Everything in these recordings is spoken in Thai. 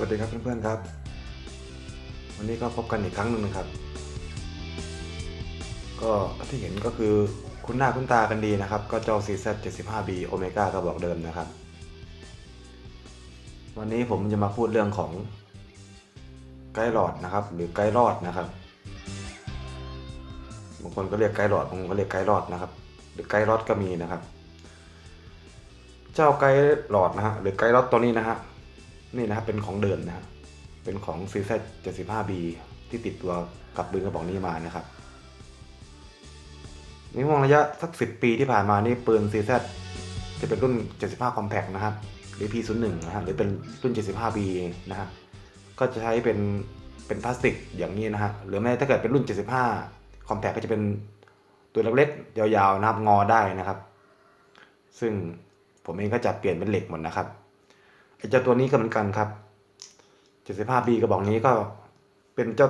วัสดีครับเพื่อนๆครับ วันนี้ก็พบกันอีกครั้งหนึ่งนะครับ ก็ที่เห็นก็คือคุ้นหน้าคุ้นตากันดีนะครับ ก็เจ้า CZ 75B Omega กระบอกเดิมนะครับ วันนี้ผมจะมาพูดเรื่องของไกด์หลอดนะครับ หรือไกด์รอดนะครับบางคนก็เรียกไกด์หลอดบางคนก็เรียกไกด์รอดนะครับ หรือไกด์รอดก็มีนะครับ เจ้าไกด์หลอดนะฮะหรือไกด์รอดตัวนี้นะฮะ นี่นะครับเป็นของเดิมนะฮะเป็นของ CZ 75B ที่ติดตัวกับปืนกระบอกนี้มานะครับในห่วงระยะสักสิปีที่ผ่านมานี่ปืน CZ จะเป็นรุ่น 75 Compact นะครับหรือ P01 นะฮะหรือเป็นรุ่น 75B นะฮะก็จะใช้เป็นเป็นพลาสติกอย่างนี้นะฮะหรือแม้ถ้าเกิดเป็นรุ่น 75 Compact ก็จะเป็นตัวเล็กๆยาวๆนะครับงอได้นะครับ ซึ่งผมเองก็จะเปลี่ยนเป็นเหล็กหมดนะครับ เจ้าตัวนี้ก็เหมือนกันครับ 75B กระบอกนี้ก็เป็นเจ้า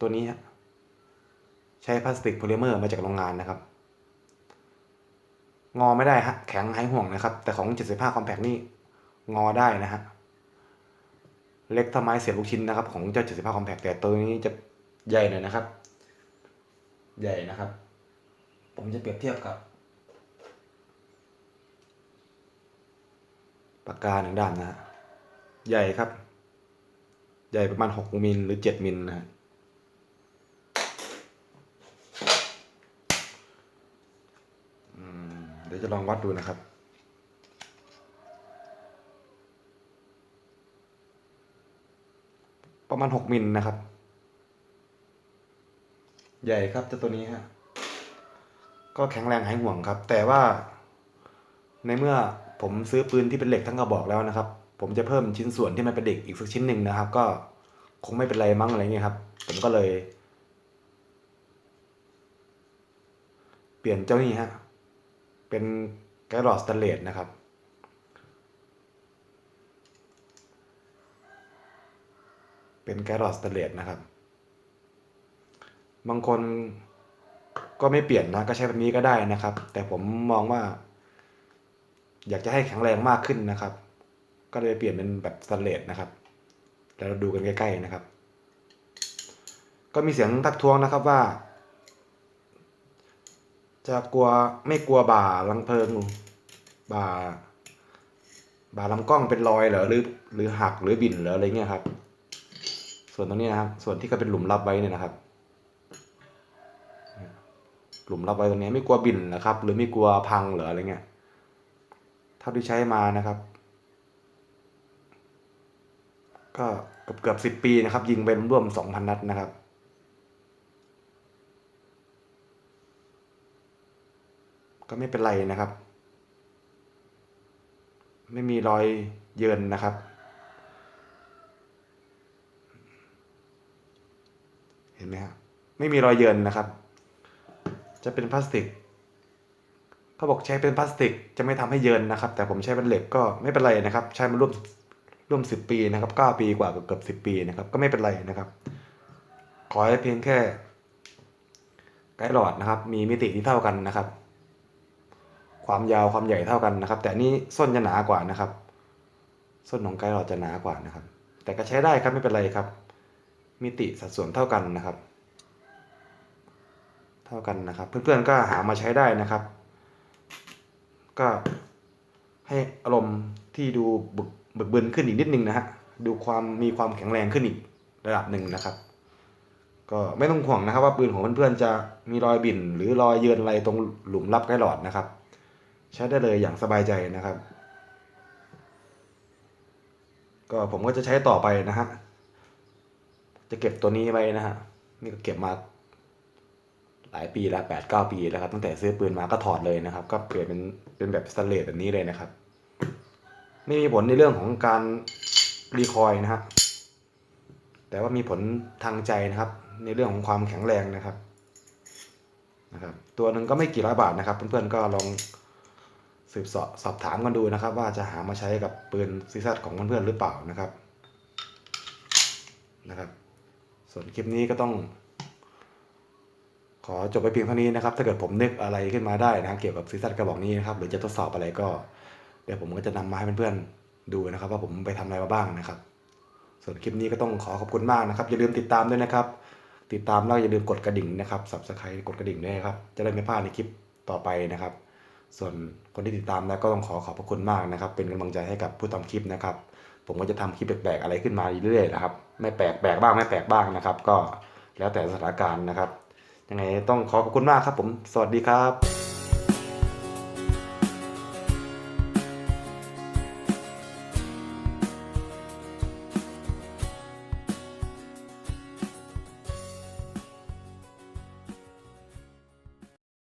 ตัวนี้ใช้พลาสติกโพลิเมอร์มาจากโรงงานนะครับ งอไม่ได้ฮะ แข็งหายห่วงนะครับ แต่ของ 75 Compact นี่งอได้นะฮะ เล็กเท่าไม้เสียบลูกชิ้นนะครับ ของเจ้า 75 Compact แต่ตัวนี้จะใหญ่หน่อยนะครับ ใหญ่นะครับ ผมจะเปรียบเทียบกับ ปากกาหนึ่งด้านนะฮะใหญ่ครับ ใหญ่ประมาณ6มิลหรือ7มิลนะฮะเดี๋ยวจะลองวัดดูนะครับประมาณหกมิลนะครับ ใหญ่ครับเจ้าตัวนี้ฮะ ก็แข็งแรงหายห่วงครับ แต่ว่าในเมื่อ ผมซื้อปืนที่เป็นเหล็กทั้งกระบอกแล้วนะครับ ผมจะเพิ่มชิ้นส่วนที่มันเป็นเหล็กอีกสักชิ้นหนึ่งนะครับ ก็คงไม่เป็นไรมั้งอะไรเงี้ยครับ ผมก็เลย เปลี่ยนเจ้านี้ฮะ เป็นไกด์หลอดสแตนเลสนะครับเป็นไกด์หลอดสแตนเลสนะครับ บางคนก็ไม่เปลี่ยนนะ ก็ใช้แบบนี้ก็ได้นะครับ แต่ผมมองว่า อยากจะให้แข็งแรงมากขึ้นนะครับ ก็เลยเปลี่ยนเป็นแบบสแตนเลสนะครับแล้วเราดูกันใกล้ๆนะครับ ก็มีเสียงทักท้วงนะครับว่า จะกลัวไม่กลัวบ่าลังเพลิงบ่าบ่าลำกล้องเป็นรอยเหรอหรือหรือหักหรือบิ่นเหรออะไรเงี้ยครับ ส่วนตรงนี้นะครับ ส่วนที่ก็เป็นหลุมรับไว้เนี่ยนะครับ หลุมรับไว้ตรงนี้ไม่กลัวบิ่นนะครับ หรือไม่กลัวพังเหรออะไรเงี้ย เท่าที่ใช้มานะครับ ก็เกือบเกือบสิบปีนะครับ ยิงเป็นร่วมสองพันนัดนะครับก็ไม่เป็นไรนะครับ ไม่มีรอยเยินนะครับ เห็นไหมครับไม่มีรอยเยินนะครับ จะเป็นพลาสติก เขาบอกใช้เป็นพลาสติกจะไม่ทำให้เยินนะครับ แต่ผมใช้เป็นเหล็กก็ไม่เป็นไรนะครับ ใช้มาร่วมร่วมสิบปีนะครับเก้าปีกว่าเกือบสิบปีนะครับ ก็ไม่เป็นไรนะครับ ขอให้เพียงแค่ไกด์หลอดนะครับ มีมิติที่เท่ากันนะครับ ความยาวความใหญ่เท่ากันนะครับ แต่นนี้ส้นจะหนากว่านะครับ ส้นของไกด์หลอดจะหนากว่านะครับ แต่ก็ใช้ได้ครับไม่เป็นไรครับ มิติสัดส่วนเท่ากันนะครับ เท่ากันนะครับ เพื่อนๆก็หามาใช้ได้นะครับ ก็ให้อารมณ์ที่ดูบึกบึกบึนขึ้นอีกนิดนึงนะฮะดูความมีความแข็งแรงขึ้นอีกระดับหนึ่งนะครับ ก็ไม่ต้องห่วงนะครับ ว่าปืนของเพื่อนๆจะมีรอยบิ่นหรือรอยเยินอะไรตรงหลุมรับไกหลอดนะครับ ใช้ได้เลยอย่างสบายใจนะครับ ก็ผมก็จะใช้ต่อไปนะฮะจะเก็บตัวนี้ไว้นะฮะนี่ก็เก็บมา หลายปีแล้วแปดเก้าปีแล้วครับตั้งแต่ซื้อปืนมาก็ถอดเลยนะครับ ก็เปลี่ยนเป็นเป็นแบบสแตนเลสแบบนี้เลยนะครับ ไม่มีผลในเรื่องของการรีคอยนะฮะแต่ว่ามีผลทางใจนะครับ ในเรื่องของความแข็งแรงนะครับนะครับตัวหนึ่งก็ไม่กี่ร้อยบาทนะครับ เพื่อนๆก็ลองสืบสอบสอบถามกันดูนะครับ ว่าจะหามาใช้กับปืนซีซัของเพื่อนๆหรือเปล่านะครับนะครับ ส่วนคลิปนี้ก็ต้อง ขอจบไปเพียงเท่านี้นะครับ ถ้าเกิดผมนึกอะไรขึ้นมาได้นะครับเกี่ยวกับซีซันกระบอกนี้นะครับ หรือจะทดสอบอะไรก็ เดี๋ยวผมก็จะนำมาให้เพื่อนๆดูนะครับ ว่าผมไปทำอะไรมาบ้างนะครับ ส่วนคลิปนี้ก็ต้องขอขอบคุณมากนะครับ อย่าลืมติดตามด้วยนะครับ ติดตามแล้วอย่าลืมกดกระดิ่งนะครับ subscribe กดกระดิ่งด้วยครับ จะได้ไม่พลาดในคลิปต่อไปนะครับ ส่วนคนที่ติดตามแล้วก็ต้องขอขอบพระคุณมากนะครับ เป็นกำลังใจให้กับผู้ทำคลิปนะครับ ผมก็จะทำคลิปแปลกๆอะไรขึ้นมาเรื่อยๆนะครับ ไม่แปลกแปลกบ้างไม่แปลกบ้างนะครับ ก็แล้วแต่สถานการณ์นะครับ ยังไงต้องขอขอบคุณมากครับผม สวัสดีครับ